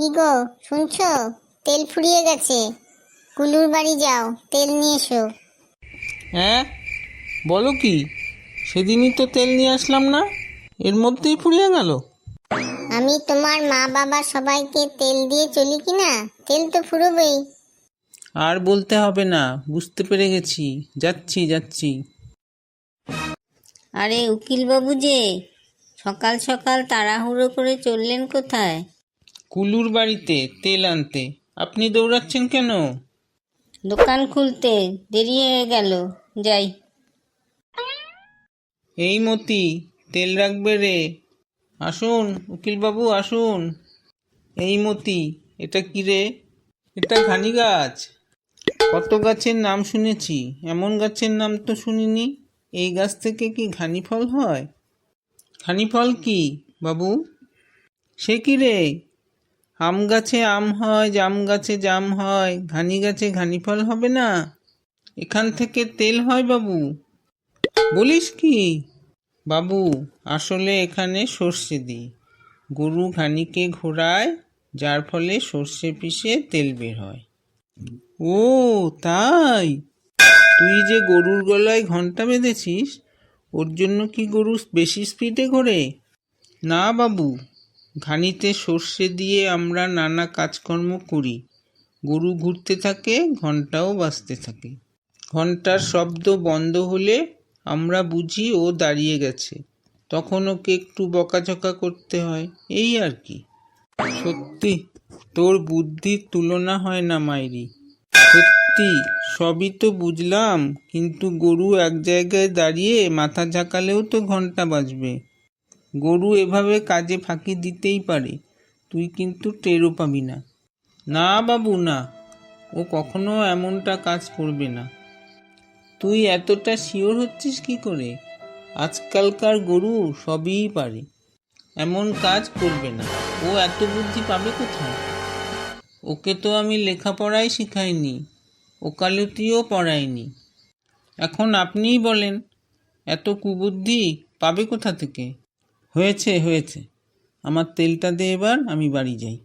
কি গো শুনছো? তেল ফুরিয়ে গেছে। কুলুর বাড়ি যাও তেল নিয়ে এসো। হ্যাঁ? বলো কি? সেদিনই তো তেল নিয়ে আসলাম না। এর মধ্যেই ফুরিয়ে গেল। আমি তোমার মা বাবা সবাইকে তেল দিয়ে চলি কি না? তেল তো ফুরবেই। আর বলতে হবে না বুঝতে পেরে গেছি। যাচ্ছি যাচ্ছি। আরে উকিলবাবু যে সকাল সকাল তাড়াহুড়ো করে চললেন কোথায়? কুলুর বাড়িতে তেল আনতে। আপনি দৌড়াচ্ছেন কেন? দোকান খুলতে দেরি হয়ে গেল যাই। এই মতি তেল রাখবে রে। আসুন উকিলবাবু আসুন। এই মতি এটা কি রে? এটা ঘানি গাছ। কত গাছের নাম শুনেছি এমন গাছের নাম তো শুনিনি। এই গাছ থেকে কি ঘানি ফল হয়? ঘানি ফল কি বাবু? সে কি রে? আম গাছে আম হয়, জাম গাছে জাম হয়, ঘানি গাছে ঘানি ফল হবে না? এখান থেকে তেল হয় বাবু। বলিস কি? বাবু, আসলে এখানে সর্ষে দিই। গরু ঘানিকে ঘোরায়, যার ফলে সর্ষে পিষে তেল বের হয়। ও, তাই? তুই যে গরুর গলায় ঘণ্টা বেঁধেছিস, ওর জন্য কি গরু বেশি স্পিডে ঘোরে? না বাবু। ঘানিতে সর্ষে দিয়ে আমরা নানা কাজকর্ম করি। গরু ঘুরতে থাকে ঘন্টাও বাজতে থাকে। ঘণ্টার শব্দ বন্ধ হলে আমরা বুঝি ও দাঁড়িয়ে গেছে। তখন ওকে একটু বকাঝকা করতে হয়, এই আর কি। সত্যি, তোর বুদ্ধির তুলনা হয় না মাইরি। সত্যি, সবই তো বুঝলাম, কিন্তু গরু এক জায়গায় দাঁড়িয়ে মাথা ঝাঁকালেও তো ঘণ্টা বাজবে গরু এভাবে কাজে ফাঁকি দিতেই পারে, তুই কিন্তু টেরও পাবি না। না বাবু, না, ও কখনো এমনটা কাজ করবে না। তুই এতটা শিওর হচ্ছিস কি করে? আজকালকার গরু সবই পারে, এমন কাজ করবে না। ও এত বুদ্ধি পাবে কোথায়? ওকে তো আমি লেখাপড়াই শিখাইনি, ওকালতিও পড়াইনি। এখন আপনিই বলেন, এত কুবুদ্ধি পাবে কোথা থেকে? হয়েছে হয়েছে। আমার তেলটা দিয়ে এবার আমি বাড়ি যাই।